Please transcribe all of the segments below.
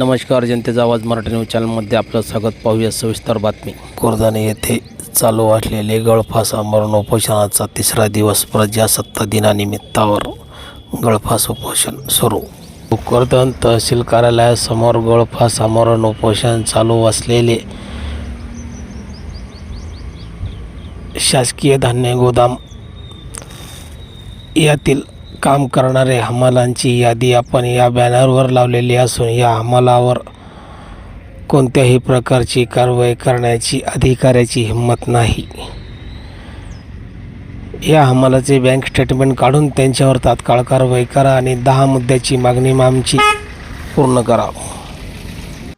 नमस्कार जनतेचा आवाज मराठी न्यूज चॅनलमध्ये आपलं स्वागत. पाहूया सविस्तर बातमी. कोरदाणे येथे चालू असलेले गळफासा मरण उपोषणाचा तिसरा दिवस प्रजासत्ता दिनानिमित्तावर गळफास उपोषण सुरू. कोरदन तहसील कार्यालयासमोर गळफास मरण उपोषण चालू असलेले शासकीय धान्य गोदाम यातील काम करणारे हमालांची यादी आपण या बॅनरवर लावलेली असून या हमालावर कोणत्याही प्रकारची कारवाई करण्याची अधिकाऱ्याची हिंमत नाही. या हमालाचे बँक स्टेटमेंट काढून त्यांच्यावर तात्काळ कारवाई करा आणि दहा मुद्द्याची मागणी आमची पूर्ण करा.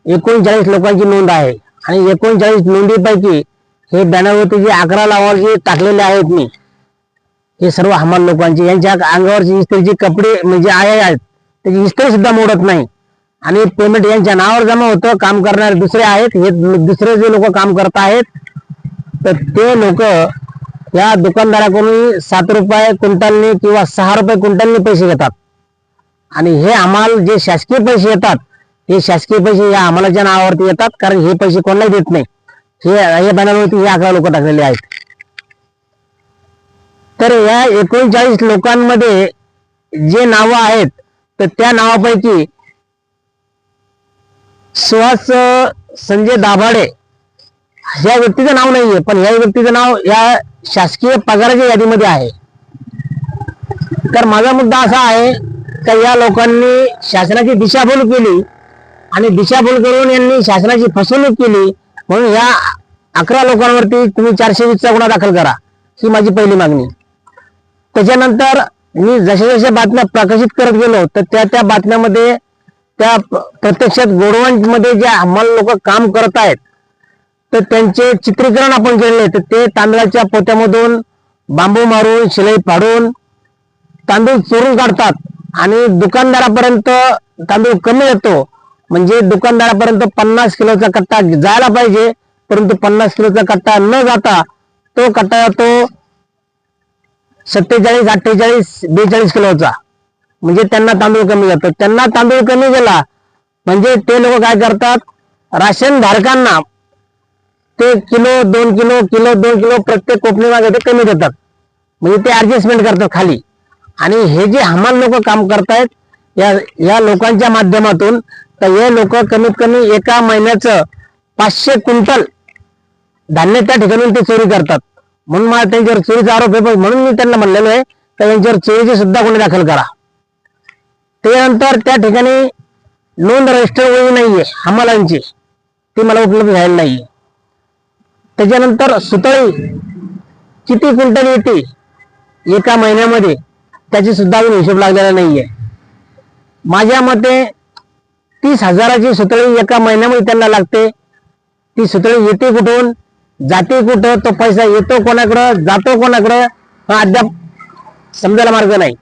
एकोणचाळीस लोकांची नोंद आहे आणि एकोणचाळीस नोंदीपैकी हे बॅनरवरती जे अकरा लावाचे टाकलेले आहेत मी हे सर्व हमाल लोकांचे यांच्या अंगावरची इस्त्रीचे कपडे म्हणजे आहे आहेत त्याची इस्त्री सुद्धा मोडत नाही. आणि पेमेंट यांच्या नावावर जमा होतं काम करणारे दुसरे आहेत हे दुसरे जे लोक काम करत आहेत तर ते लोक या दुकानदाराकडून सात रुपये क्विंटलने किंवा सहा रुपये क्विंटलने पैसे घेतात. आणि हे आम्हाला जे शासकीय पैसे येतात हे शासकीय पैसे या आम्हालाच्या नावावरती येतात कारण हे पैसे कोणालाही देत नाही. हे हे बॅनरवरती हे अकरा लोक टाकलेले आहेत. तर या एकोणचाळीस लोकांमध्ये जे नावं आहेत तर त्या नावापैकी सुहास संजय दाभाडे या व्यक्तीचं नाव नाहीये पण या व्यक्तीचं नाव या शासकीय पगाराच्या यादीमध्ये आहे. तर माझा मुद्दा असा आहे का या लोकांनी शासनाची दिशाभूल केली आणि दिशाभूल करून यांनी शासनाची फसवणूक केली म्हणून या अकरा लोकांवरती तुम्ही चारशे वीसचा गुन्हा दाखल करा ही माझी पहिली मागणी. त्याच्यानंतर मी जशा जशा बातम्या प्रकाशित करत गेलो तर त्या त्या बातम्यामध्ये त्या प्रत्यक्षात गोडवंटमध्ये जे अंमल लोक काम करत आहेत तर त्यांचे चित्रीकरण आपण केलेले तर ते तांदळाच्या पोत्यामधून बांबू मारून शिलाई पाडून तांदूळ चोरून काढतात. आणि दुकानदारापर्यंत तांदूळ कमी येतो. म्हणजे दुकानदारापर्यंत पन्नास किलोचा कट्टा जायला पाहिजे परंतु पन्नास किलोचा कट्टा न जाता तो कट्टा जातो सत्तेचाळीस अठ्ठेचाळीस बेचाळीस किलोचा म्हणजे त्यांना तांदूळ कमी जातो. त्यांना तांदूळ कमी गेला म्हणजे ते लोक काय करतात? राशन धारकांना ते किलो दोन किलो किलो दोन किलो प्रत्येक कोपणी मागे ते कमी देतात. म्हणजे ते ऍडजस्टमेंट करतात खाली. आणि हे जे हमाल लोक काम करतायत या या लोकांच्या माध्यमातून तर हे लोक कमीत कमी एका महिन्याचं पाचशे क्विंटल धान्य त्या ठिकाणी ते चोरी करतात. म्हणून मला त्यांच्यावर चोरीचा आरोप आहे म्हणून मी त्यांना म्हणलेलो आहे तर यांच्यावर चोरीचे सुद्धा गुन्हे दाखल करा. त्यानंतर त्या ठिकाणी नोंद रजिस्टर वही नाहीये हमालांची. ती मला उपलब्ध झालेली नाहीये. त्याच्यानंतर सुतळी किती क्विंटल येते एका महिन्यामध्ये त्याची सुद्धा अजून हिशोब लागलेला नाहीये. माझ्या मते तीस हजाराची सुतळी एका महिन्यामध्ये त्यांना लागते. ती सुतळी येते कुठून? जाते कुठं तो पैसा येतो कोणाकडं जातो कोणाकडं हा अद्याप समजायला मार्ग नाही.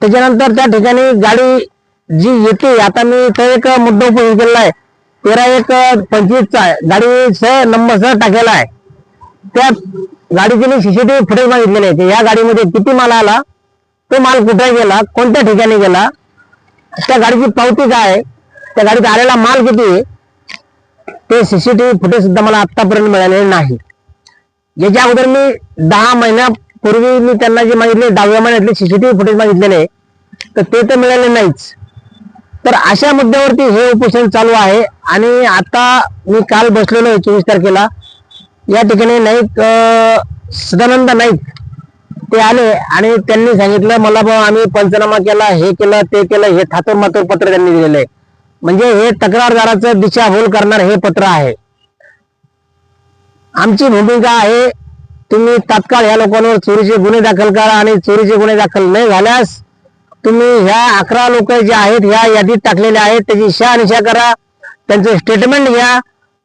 त्याच्यानंतर त्या ठिकाणी गाडी जी येते आता मी इथं एक मुद्दा उपयोग केलेला आहे. तेरा एक पंचवीसचा आहे. गाडी सह नंबर सह टाकलेला आहे. त्या गाडीचे मी सीसीटीव्ही फुटेज मागितलेले आहे या गाडीमध्ये किती माल आला तो माल कुठे गेला कोणत्या ठिकाणी गेला त्या गाडीची पावती काय आहे त्या गाडीत आलेला माल किती आहे ते सीसीटीव्ही फुटेज सुद्धा मला आतापर्यंत मिळालेले नाही. याच्या अगोदर मी दहा महिन्यापूर्वी मी त्यांना जे मागितले दहाव्या महिन्यातले सीसीटीव्ही फुटेज मागितलेले तर ते तर मिळाले नाहीच. तर अशा मुद्द्यावरती हे उपोषण चालू आहे आणि आता मी काल बसलेलो आहे चोवीस तारखेला. या ठिकाणी नाईक सदानंद नाईक ते आले आणि त्यांनी सांगितलं मला बा आम्ही पंचनामा केला हे केलं ते केलं हे थातोर मातोर पत्र त्यांनी दिलेलं आहे. म्हणजे हे तक्रारदाराचं दिशाभूल करणार हे पत्र आहे. आमची भूमिका आहे तुम्ही तात्काळ ह्या लोकांवर चोरीचे गुन्हे दाखल करा आणि चोरीचे गुन्हे दाखल नाही झाल्यास तुम्ही ह्या अकरा लोक जे आहेत ह्या यादीत टाकलेल्या आहेत त्याची शहानिशा करा त्यांचं स्टेटमेंट घ्या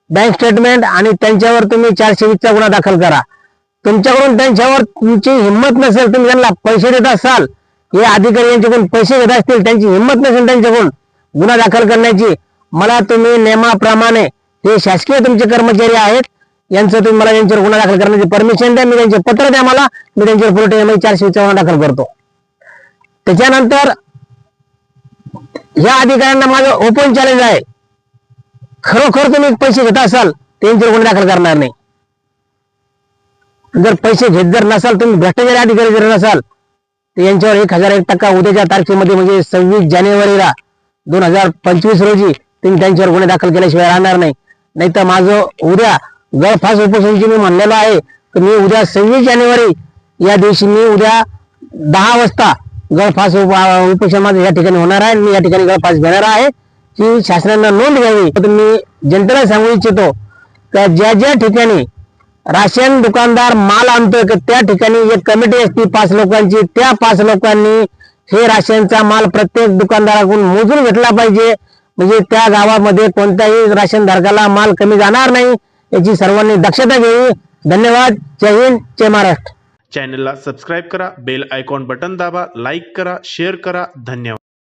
बँक स्टेटमेंट आणि त्यांच्यावर तुम्ही चारशे वीसचा गुन्हा दाखल करा. तुमच्याकडून त्यांच्यावर तुमची हिंमत नसेल तुम्ही त्यांना पैसे देत असाल हे अधिकारी यांच्याकडून पैसे घेत असतील त्यांची हिंमत नसेल त्यांच्याकडून गुन्हा दाखल करण्याची. मला तुम्ही नियमाप्रमाणे हे शासकीय तुमचे कर्मचारी आहेत यांचं तुम्ही मला यांच्यावर गुन्हा दाखल करण्याची परमिशन द्या मी त्यांचे पत्र द्या मला मी त्यांच्यावर पुढे चारशे चव्हाण गुन्हा दाखल करतो. त्याच्यानंतर या अधिकाऱ्यांना माझं ओपन चॅलेंज आहे. खरोखर तुम्ही पैसे घेत असाल त्यांच्यावर गुन्हा दाखल करणार नाही. जर पैसे घेत जर नसाल तुम्ही भ्रष्टाचारी अधिकारी जर नसाल तर यांच्यावर एक हजार एक टक्का उद्याच्या तारखेमध्ये म्हणजे सव्वीस जानेवारीला दोन हजार पंचवीस रोजी तुम्ही त्यांच्यावर गुन्हे दाखल केल्याशिवाय राहणार नाही. नाहीतर माझं उद्या गळफास उपोषणची मी म्हणलेलं आहे तर मी उद्या सव्वीस जानेवारी या दिवशी मी उद्या दहा वाजता गळफास उप उपोषण माझं या ठिकाणी होणार आहे. आणि मी या ठिकाणी गळफास घेणार आहे. की शासनानं नोंद घ्यावी. तर मी जनतेला सांगू इच्छितो का ज्या ज्या ठिकाणी राशन दुकानदार माल आणतोय त्या ठिकाणी एक कमिटी असते. पाच लोकांची त्या पाच लोकांनी हे राशनचा माल प्रत्येक दुकानदाराकडून मोजून घेतला पाहिजे. म्हणजे त्या गावामध्ये कोणत्याही राशन धारकाला माल कमी जाणार नाही याची सर्वांनी दक्षता घ्यावी. धन्यवाद. जय हिंद. जय महाराष्ट्र. चॅनलला सबस्क्राईब करा बेल आयकॉन बटन दाबा लाईक करा शेअर करा. धन्यवाद.